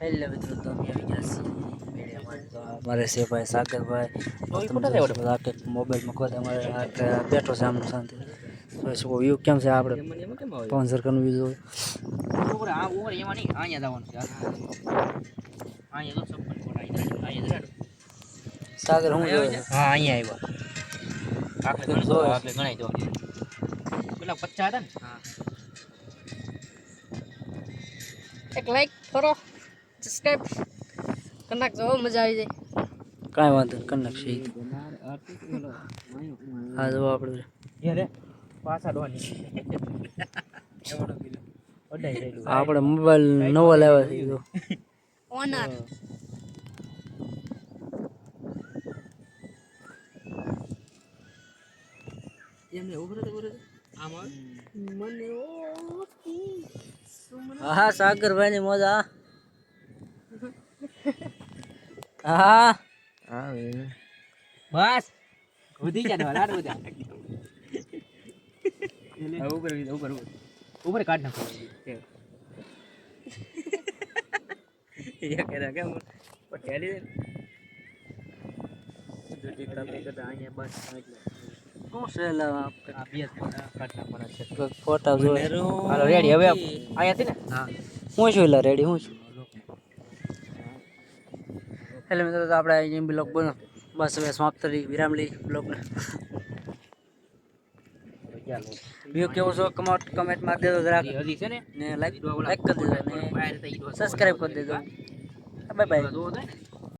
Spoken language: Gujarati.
હેલો મિત્રો તો અમે આવી ગયા છીએ મેળામાં. તો અમારે છે ભાઈ સાગરભાઈ. બધા કે મોબાઈલમાં ખોદ અમારે બેઠો છે આમ શાંતિ. જોઈ વ્યૂ કેમ છે આપણે પવન સરકારનું વ્યૂ જોયું સાગર હું હા અહીંયા આવ્યા. ગણાઈ દો પેલા પચાસ હતા ને? એક લાઈક કરો. સબસ્ક્રાઇબ કરી નાખજો મજા આવી જાય. કાંઈ વાંધો નહીં કરી નાખશે. હા જો આપણે પાછા આપણે મોબાઈલ નવો લેવા થઈ ગયો ઓનર એમને ઉભરે તો ઉભરે આમ હા સાગરભાઈ ની મોજા હા. આવે. બસ. વધી જા ને લાડ બધા ઉપર ઉપર ઉપર કાઢ નાખો. એ કરે કેમ પટેલી ફોટા જોઈ. રેડી હવે આયા હતી ને? હા હું છું એટલે રેડી હું છું. એટલે મિત્રો તો આપણે અહીં બ્લોગ બનો બસ હવે સમાપ્ત કરી વિરામ લઈ બ્લોગને. વ્યૂ કેવો છો? કમેન્ટ કમેન્ટ માર દેજો જરાક. હજી છે ને? ને લાઈક લાઈક કરી દેજો ને સબસ્ક્રાઇબ કરી દેજો. Bye bye